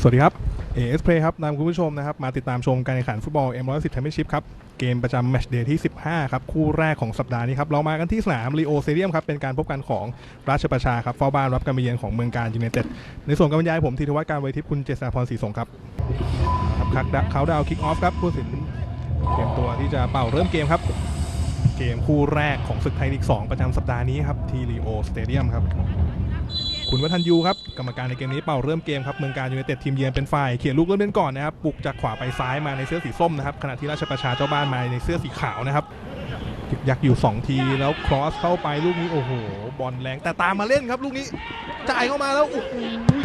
สวัสดีครับ AS Play ครับนำคุณผู้ชมนะครับ มาติดตามชมการแข่งขันฟุตบอล M110 Championship ครับ เกมประจำแมตช์เดย์ที่ 15 ครับ คู่แรกของสัปดาห์นี้ครับ เรามากันที่สนามลีโอเซเดียมครับ เป็นการพบกันของราชประชาครับเฝ้าบ้านรับการมาเยือนของเมืองการยูไนเต็ด ในส่วนการบรรยายผมธีทวัฒน์การไวทิพย์คุณเจษฎาพรศรีสงครับครับคักดะเขาดาวคิกออฟครับผู้สินเตรียมตัวที่จะเป่าเริ่มเกมครับ เกมคู่แรกของศึกไทยลีก 2 ประจำสัปดาห์นี้ครับที่ลีโอสเตเดียมครับ คุณวัฒนยูครับกรรมการในเกมนี้เป่าเริ่มเกมครับเมืองการยูไนเต็ดทีมเยือนเป็นฝ่ายเขียนลูกเริ่มเล่นก่อนนะครับปลุกจากขวาไปซ้ายมาในเสื้อสีส้มนะครับขณะที่ราชประชาเจ้าบ้านมาในเสื้อสีขาวนะครับยึกยักอยู่ 2 ทีแล้วครอสเข้าไปลูกนี้โอ้โหบอลแรงแต่ตามมาเล่นครับ ลูกนี้จ่ายเข้ามาแล้วโอ้โห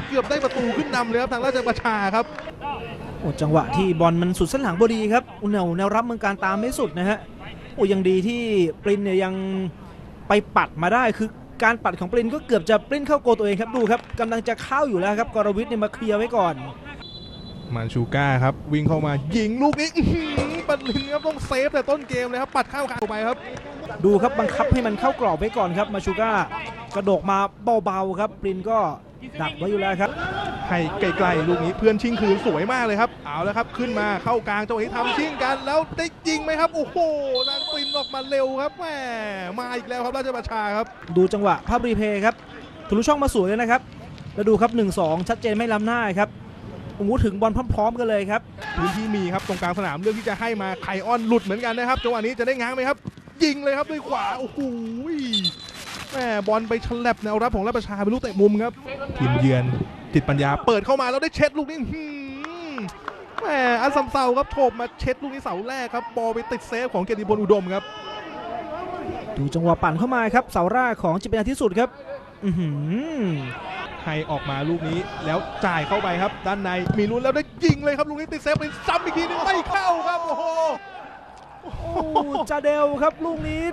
เกือบได้ประตูขึ้นนำเลยครับทางราชประชาครับโอ้จังหวะที่บอลมันสุดเส้นหลังพอดีครับอุแนวแนวรับเมืองการตามไม่สุดนะฮะโอ้ยังดีที่ปรินเนี่ยยังไปปัดมาได้คือ การปัดของปรินก็เกือบจะปรินเข้าโกลตัวเองครับดูครับกำลังจะเข้าอยู่แล้วครับกรวิทย์เนี่ยมาเคลียร์ไว้ก่อน มันชูก้าครับวิ่งเข้ามายิงลูกนี้อื้อหือปัดลินครับต้องเซฟแต่ต้นเกมเลยครับปัดเข้ากลางออกไปครับ ดูครับบังคับให้มันเข้ากรอบไว้ก่อนครับมาชูก้ากระโดกมาเบาๆครับปรินก็ ดักไว้อยู่แล้วครับ ให้ไกลๆลูกนี้เพื่อนชิงคืนสวยมากเลยครับ เอาแล้วครับขึ้นมาเข้ากลางจังหวะที่ทำชิงกัน แล้วได้ยิงไหมครับ โอ้โหนางปรินออกมาเร็วครับแหมมาอีกแล้วครับราชบัญชาครับ ดูจังหวะภาพรีเพย์ครับทะลุช่องมาสวยเลยนะครับ แล้วดูครับ 1-2 ชัดเจนไม่ล้ำหน้าครับโอ้โหถึงบอลพร้อมๆกันเลยครับพื้นที่มีครับตรงกลางสนามเลือกที่จะให้มาไคออนหลุดเหมือนกันนะครับจังหวะนี้จะได้ง้างไหมครับ ยิงเลยครับด้วยขวาโอ้โห แหมบอลไปฉลับแนวรับของราชบัญชาเป็นลูกเตะมุมครับ ทีมเยือนติดปัญญาเปิดเข้ามาแล้วได้เช็ดลูกนี้อื้อหือแหมอันซัมเซาครับโฉบมาเช็ดลูกนี้เสาแรกครับ บอลไปติดเซฟของเกียรติพลอุดมครับ ดูจังหวะปั่นเข้ามาครับ เสาแรกของจิปนาที่สุดครับ อือหือให้ออกมาลูกนี้แล้วจ่ายเข้าไปครับ ด้านในมีลุ้นแล้วได้ยิงเลยครับลูกนี้ติดเซฟไปซ้ำอีกทีนึงไม่เข้าครับโอ้โห โอ้จาเดลครับลูกนี้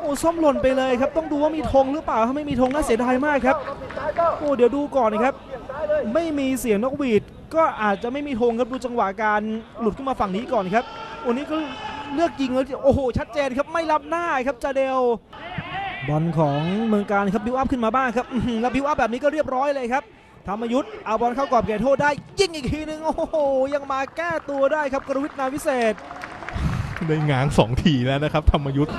โอ้ส้มหล่นไปเลยครับ ต้องดูว่ามีธงหรือเปล่าถ้าไม่มีธงน่าเสียดายมากครับโอ้เดี๋ยวดูก่อนนะครับ ไม่มีเสียงนกหวีด ก็อาจจะไม่มีธงครับดูจังหวะการหลุดขึ้นมาฝั่งนี้ก่อนครับโอ้นี้ก็เลือกยิงแล้วโอ้โหชัดเจนครับไม่รับหน้าครับจาเดลบอลของเมืองการครับบิวอัพขึ้นมาบ้างครับแล้วบิวอัพแบบนี้ก็เรียบร้อยเลยครับธรรมยุทธ์เอาบอลเข้ากรอบเขตโทษได้ยิงอีกทีนึงโอ้โหยังมาแก้ตัวได้ครับกรวิทนาวิเศษ ได้ง้างสองทีแล้วนะครับ ธรรมยุทธ์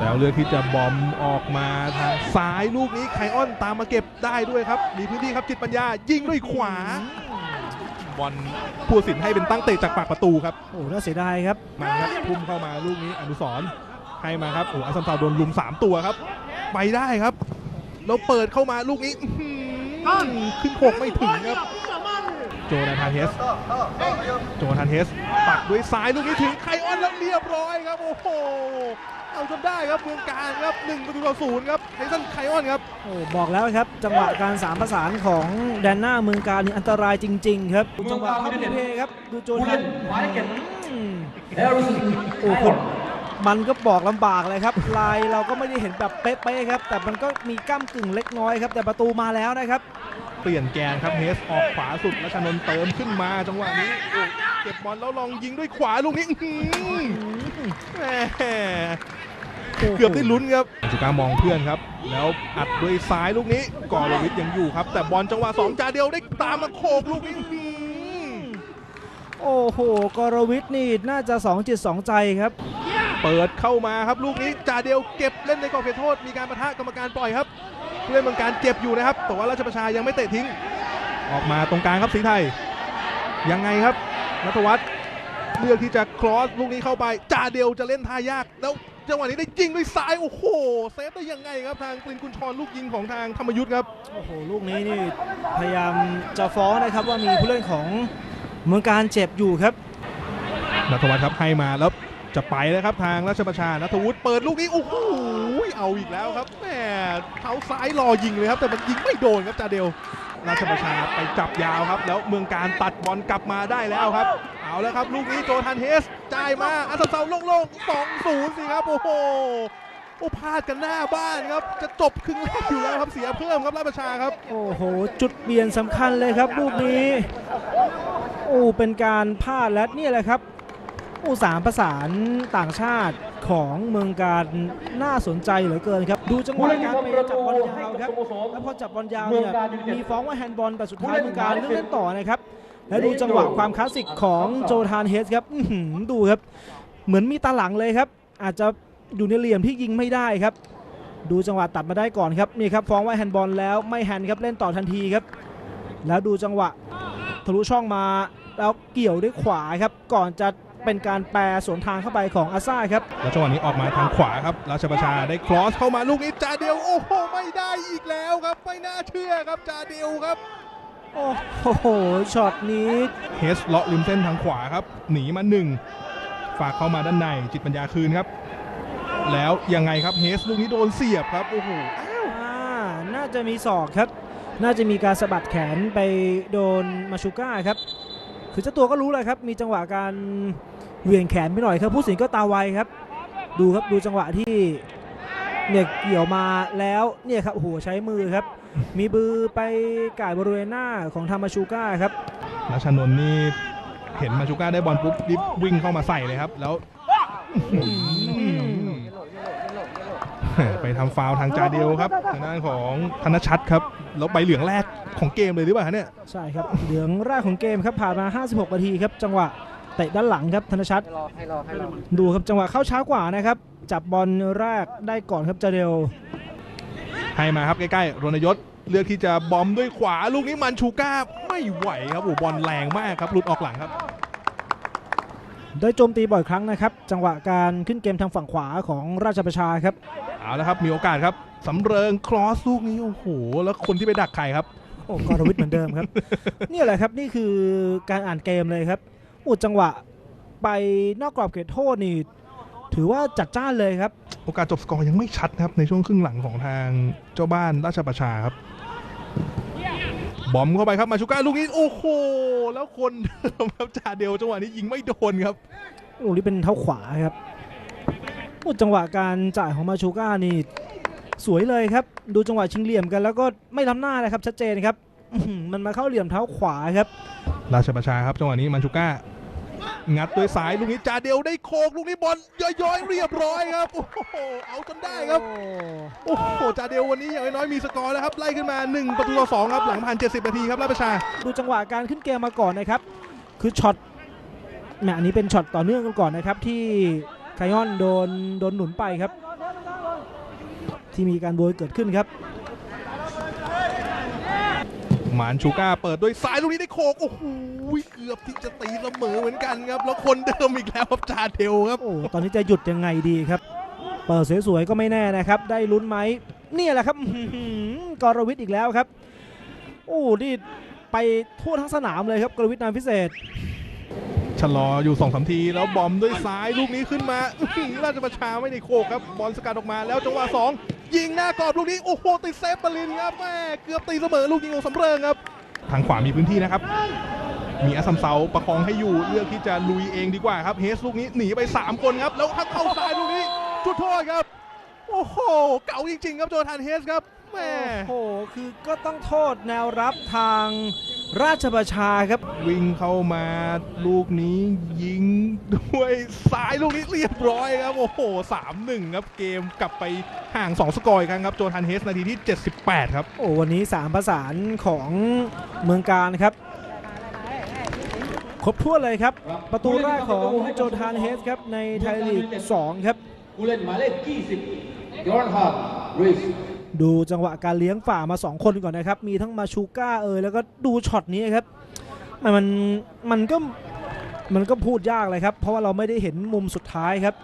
แล้วเลือกที่จะบอมออกมาทางซ้ายลูกนี้ไคออนตามมาเก็บได้ด้วยครับ มีพื้นที่ครับจิตปัญญา ยิงด้วยขวาบอลผู้ตัดสินให้เป็นตั้งเตะจากปากประตูครับโอ้น่าเสียดายครับมาครับพุ่มเข้ามาลูกนี้อนุสรณ์ให้มาครับโอ้อัสสัมเซาโดนลุม 3 ตัวครับ ไปได้ครับแล้วเปิดเข้ามาลูกนี้อื้อหือขึ้นโขกไม่ถึงครับโจนาธานเฮส โจนาธานเฮส ปักด้วยซ้ายลูกนี้ถึงไคออนแล้วเรียบร้อยครับ โอ้โห เอาจนได้ครับเมืองการครับ1ประตูต่อศูนย์ครับไทสันไคออนครับ โอ้บอกแล้วครับ จังหวะการสามประสานของแดนหน้าเมืองการนี่อันตรายจริง ๆ ครับ จังหวะพับเพย์ครับ ดูโจทันอืมโอ้คุณมันก็บอกลำบากเลยครับ ลายเราก็ไม่ได้เห็นแบบเป๊ะๆครับ แต่มันก็มีก้ามกึ่งเล็กน้อยครับ แต่ประตูมาแล้วนะครับ เปลี่ยนแกนครับเฮสออกขวาสุดรัชนนท์เติมขึ้นมาจังหวะนี้โอ้เก็บบอลแล้วลองยิงด้วยขวาลูกนี้อื้อหือแหมเกือบได้ลุ้นครับจุกามองเพื่อนครับ แล้วอัดด้วยซ้ายลูกนี้กอรวิทย์ยังอยู่ครับ แต่บอลจังหวะสองจาเดียวได้ตามมาโขกลูกนี้อื้อหือโอ้โหกรวิทย์นี่น่าจะสองจิตสองใจครับ เปิดเข้ามาครับลูกนี้จาเดียวเก็บเล่นในกรอบเขตโทษมีการประทะกรรมการปล่อยครับ ผู้เล่นเมืองการเจ็บอยู่นะครับ แต่ว่าราชประชายังไม่เตะทิ้ง ออกมาตรงกลางครับสีไทย ยังไงครับนัทวัฒน์เลือกที่จะครอสลูกนี้เข้าไปจาเดียวจะเล่นท่ายาก แล้วจังหวะนี้ได้ยิงด้วยซ้ายโอ้โหเซฟได้ยังไงครับทางกลินกุญชรลูกยิงของทางธรรมยุทธ์ครับโอ้โหลูกนี้นี่พยายามจะฟ้องนะครับว่ามีผู้เล่นของเมืองการเจ็บอยู่ครับนัทวัฒน์ครับให้มาแล้วจะไปแล้วครับทางราชประชานัทวุฒิเปิดลูกนี้โอ้โห เอาอีกแล้วครับแหมเท้าซ้ายรอยิงเลยครับ แต่มันยิงไม่โดนครับจาเดลราชประชาไปจับยาวครับ แล้วเมืองการตัดบอลกลับมาได้แล้วครับ เอาแล้วครับ ลูกนี้โจทันเฮสจ่ายมาอัสเซาโล่งๆ2 0สิครับโอ้โหโอ้พลาดกันหน้าบ้านครับ จะจบครึ่งแรกอยู่แล้วครับเสียเพิ่มครับราชประชาครับ โอ้โห จุดเปลี่ยนสำคัญเลยครับ ลูกนี้โอ้เป็นการพลาดและนี่แหละครับ โอ้สามประสานต่างชาติของเมืองการน่าสนใจเหลือเกินครับ ดูจังหวะการไปจับบอลยาวครับแล้วพอจับบอลยาวเนี่ยมีฟ้องว่าแฮนด์บอลแต่สุดท้ายเมืองการเลือกเล่นต่อนะครับ แล้วดูจังหวะความคลาสสิกของโจทานเฮสครับอื้อหือดูครับ เหมือนมีตาหลังเลยครับ อาจจะอยู่ในเหลี่ยมที่ยิงไม่ได้ครับ ดูจังหวะตัดมาได้ก่อนครับนี่ครับฟ้องไว้แฮนด์บอลแล้วไม่แฮนด์ครับเล่นต่อทันทีครับ แล้วดูจังหวะทะลุช่องมาแล้วเกี่ยวด้วยขวาครับ ก่อนจะ เป็นการแปรสวนทางเข้าไปของอาซ่าครับ แล้วจังหวะนี้ออกมาทางขวาครับ ราชประชาได้ครอสเข้ามาลูกนี้จาเดียวโอ้โหไม่ได้อีกแล้วครับ ไม่น่าเชื่อครับจาเดียวครับ โอ้โหช็อตนี้เฮสเลาะริมเส้นทางขวาครับ หนีมาหนึ่งฝากเข้ามาด้านในจิตปัญญาคืนครับ แล้วยังไงครับเฮสลูกนี้โดนเสียบครับโอ้โหอ่าน่าจะมีศอกครับ น่าจะมีการสะบัดแขนไปโดนมาชูก้าครับ คือเจ้าตัวก็รู้เลยครับ มีจังหวะการ เหวี่ยงแขนไปหน่อยครับ ผู้สินก็ตาไวครับ ดูครับดูจังหวะที่เนี่ยเกี่ยวมาแล้วเนี่ยครับโอ้โหใช้มือครับ มีบือไปก่ายบริเวณหน้าของทามาชูก้าครับรัชนนท์นี่เห็นมาชูก้าได้บอลปุ๊บรีบวิ่งเข้ามาใส่เลยครับ แล้วไปทำฟาวล์ทางจาเดียวครับทางด้านของธนชัดครับแล้วใบเหลืองแรกของเกมเลยหรือเปล่าฮะเนี่ยใช่ครับเหลืองแรกของเกมครับผ่านมา 56นาทีครับ จังหวะ เตะด้านหลังครับธนชัดให้รอให้รอให้รอดูครับจังหวะเข้าช้ากว่านะครับ จับบอลแรกได้ก่อนครับจาเดลให้มาครับใกล้ๆรณยศเลือกที่จะบอมด้วยขวาลูกนี้มันชูก้าไม่ไหวครับโอ้โหบอลแรงมากครับหลุดออกหลังครับ ได้โจมตีบ่อยครั้งนะครับ จังหวะการขึ้นเกมทางฝั่งขวาของราชประชาครับเอาละครับมีโอกาสครับสำเริงครอสลูกนี้โอ้โหแล้วคนที่ไปดักใครครับโอ้กรวิทย์เหมือนเดิมครับเนี่ยแหละครับนี่คือการอ่านเกมเลยครับ โอ้จังหวะไปนอกกรอบเขตโทษนี่ถือว่าจัดจ้านเลยครับ โอกาสจบสกอร์ยังไม่ชัดนะครับในช่วงครึ่งหลังของทางเจ้าบ้านราชประชาครับ บอมเข้าไปครับมาชูก้าลูกนี้ โอ้โห แล้วคนเดิมครับจ่าเดลจังหวะนี้ยิงไม่โดนครับลูกนี้เป็นเท้าขวาครับโอ้จังหวะการจ่ายของมาชูก้านี่สวยเลยครับ ดูจังหวะชิงเหลี่ยมกันแล้วก็ไม่ล้ำหน้านะครับชัดเจนครับอื้อหือมันมาเข้าเหลี่ยมเท้าขวาครับ ราชประชาครับจังหวะนี้มันชูก้า งัดด้วยสายลูกนี้จ่าเดลได้โคกลูกนี้บอลย้อยๆเรียบร้อยครับ โอ้โหเอาจนได้ครับ โอ้โหจ่าเดลวันนี้อย่างน้อยๆมีสกอร์แล้วครับไล่ขึ้นมา 1 ประตูต่อ2ครับหลังผ่าน 70 นาทีครับราชประชา ดูจังหวะการขึ้นเกมมาก่อนนะครับ คือช็อตแหมอันนี้เป็นช็อตต่อเนื่องกันก่อนนะครับ ที่ไคยอนโดนโดนหนุนไปครับ ที่มีการโบยเกิดขึ้นครับ หมานชูก้าเปิดด้วยซ้ายลูกนี้ได้โคกโอ้โหเกือบที่จะตีเสมอเหมือนกันครับ แล้วคนเดิมอีกแล้วครับจาเดลครับโอ้ตอนนี้จะหยุดยังไงดีครับ เปิดสวยๆก็ไม่แน่นะครับ ได้ลุ้นไหมเนี่ยแหละครับอื้อหือกรวิทย์อีกแล้วครับ โอ้นี่ไปทั่วทั้งสนามเลยครับกรวิทย์นามพิเศษชะลออยู่2อสทีแล้วบอมด้วยซ้ายลูกนี้ขึ้นมาอื้อหือราชประชาไม่ได้โคกครับบอลสกัดออกมาแล้วจังหวะสอง ยิงหน้ากรอบลูกนี้ โอ้โห ติดเซฟบอลลินครับแม่เกือบตีเสมอลูกยิงของสำเริงครับ ทางขวามีพื้นที่นะครับ มีอาซัมเซาประคองให้อยู่เลือกที่จะลุยเองดีกว่าครับเฮสลูกนี้หนีไป 3 คนครับ แล้วหักเข้าซ้ายลูกนี้จุดโทษครับ โอ้โห เก่าจริงๆ ครับโจทานเฮสครับแม่โอ้โหคือก็ต้องโทษแนวรับทาง ราชประชาครับ วิ่งเข้ามาลูกนี้ยิงด้วยซ้ายลูกนี้เรียบร้อยครับ โอ้โห3-1ครับเกมกลับไปห่าง 2 สกอร์อีกครั้งครับโจทานเฮสนาทีที่ 78 ครับ โอ้วันนี้ 3 ประสานของเมืองการครับครบถ้วนเลยครับ ประตูแรกของโจทานเฮสครับ ในไทยลีก 2 ครับผู้เล่นหมายเลข 20ยอร์นฮาร์ดริส ดูจังหวะการเลี้ยงฝ่ามา 2 คนก่อนนะครับ มีทั้งมาชูก้าเอยแล้วก็ดูช็อตนี้ครับมันมันมันก็มันก็พูดยากเลยครับ เพราะว่าเราไม่ได้เห็นมุมสุดท้ายครับ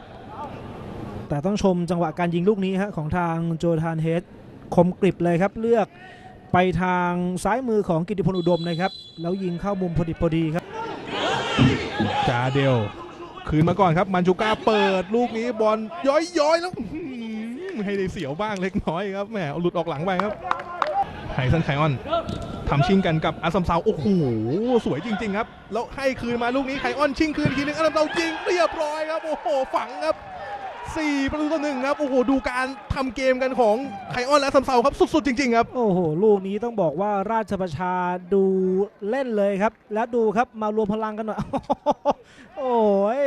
แต่ต้องชมจังหวะการยิงลูกนี้ฮะของทางโจทานเฮดคมกริบเลยครับ เลือกไปทางซ้ายมือของกิติพลอุดมนะครับ แล้วยิงเข้ามุมพอดิพอดีครับจาเดลคืนมาก่อนครับมันจูก้าเปิดลูกนี้บอลย้อยๆแล้วอื้อหือ ให้ได้เสียวบ้างเล็กน้อยครับแหมเอาหลุดออกหลังไปครับไฮซันไคออนทำชิงกันกับอาซัมซาวโอ้โหสวยจริง ๆ ครับ แล้วให้คืนมาลูกนี้ไคออนชิงคืนทีนึงอาซัมซาวยิงเรียบร้อยครับ โอ้โหฝังครับ4ประตูต่อหนึ่งครับ โอ้โห ดูการทำเกมกันของไคออนและซัมซาวครับ สุด ๆ จริง ๆ ครับ โอ้โห ลูกนี้ต้องบอกว่าราชประชาดูเล่นเลยครับ และดูครับมารวมพลังกันหน่อย โอ้ย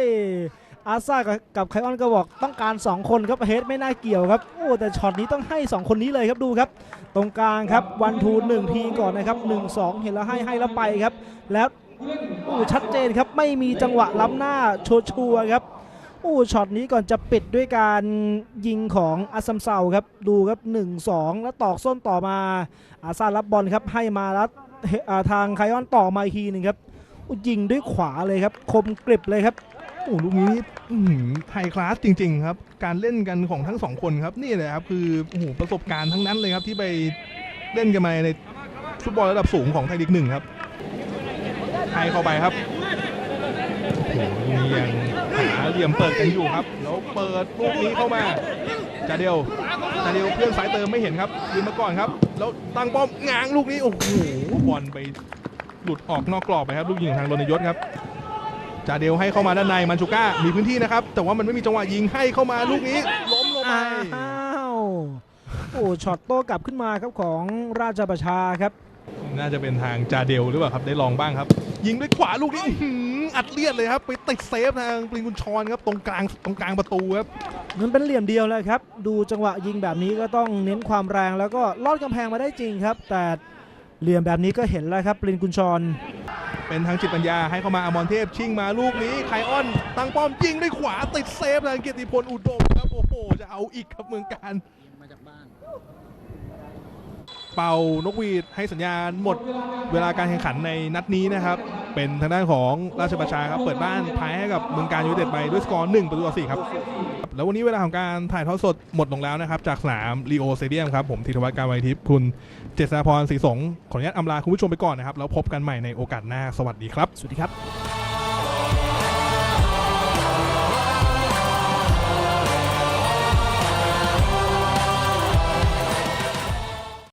อาซ่ากับไคออนก็บอกต้องการ 2 คนครับเฮดไม่น่าเกี่ยวครับโอ้แต่ช็อตนี้ต้องให้ 2 คนนี้เลยครับดูครับ ตรงกลางครับวันทูหนึ่งทีก่อนนะครับ1 2 เห็นแล้วให้ให้แล้วไปครับ แล้วโอ้ชัดเจนครับไม่มีจังหวะล้ำหน้าชัวร์ๆครับโอ้ช็อตนี้ก่อนจะปิดด้วยการยิงของอาซัมเซาครับดูครับ 1-2 แล้วตอกส้นต่อมาอาซารับบอลครับให้มาแล้วทางไคออนต่อมาอีกทีหนึ่งครับโอ้ยิงด้วยขวาเลยครับคมกริบเลยครับ โอ้ลูกนี้ไฮคลาสจริง ๆ ครับ การเล่นกันของทั้งสองคนครับนี่เลยครับคือโอ้โหประสบการณ์ทั้งนั้นเลยครับที่ไปเล่นกันมาในฟุตบอลระดับสูงของไทยลีกหนึ่งครับให้เข้าไปครับโอ้โหนี้ยังหาเหลี่ยมเปิดกันอยู่ครับแล้วเปิดลูกนี้เข้ามาจาเดียวจาเดียวเพื่อนสายเติมไม่เห็นครับยืนมาก่อนครับ แล้วตั้งป้อมง้างลูกนี้โอ้โหบอลไปหลุดออกนอกกรอบไปครับ ลูกยิงของทางรณยศครับ จาเดลให้เข้ามาด้านในมันชูก้ามีพื้นที่นะครับ แต่ว่ามันไม่มีจังหวะยิงให้เข้ามาลูกนี้ ล้มลงไปอ้าวโอ้ช็อตโต้กลับขึ้นมาครับของราชประชาครับ น่าจะเป็นทางจาเดลหรือเปล่าครับได้ลองบ้างครับ ยิงด้วยขวาลูกนี้อื้อหืออัดเลียดเลยครับ ไปติดเซฟทางปริงกุญชรครับตรงกลางตรงกลางประตูครับ มันเป็นเหลี่ยมเดียวเลยครับ ดูจังหวะยิงแบบนี้ก็ต้องเน้นความแรงแล้วก็ลอดกำแพงมาได้จริงครับ แต่เหลี่ยมแบบนี้ก็เห็นแล้วครับปรินกุญชร เป็นทางจิตปัญญาให้เข้ามาอมรเทพชิงมาลูกนี้ไคออน ตั้งป้อมยิงด้วยขวาติดเซฟทางเกียรติพลอุดมครับโอ้โหจะเอาอีกครับเมืองการมาจากบ้านเป่านกหวีดให้สัญญาณหมดเวลาการแข่งขันในนัดนี้นะครับ เป็นทางด้านของราชบัญชาครับ เปิดบ้านแพ้กับเมืองการยูไนเต็ดไปด้วยสกอร์หนึ่งประตูต่อสี่ครับ แล้ววันนี้เวลาของการถ่ายทอดสดหมดลงแล้วนะครับ จากสนามลีโอสเตเดียมครับ ผมธีรวัตรการวัยทิพย์คุณเจษฎาพรศรีสงฆ์ขออนุญาตอำลาคุณผู้ชมไปก่อนนะครับ แล้วพบกันใหม่ในโอกาสหน้าสวัสดีครับ สวัสดีครับ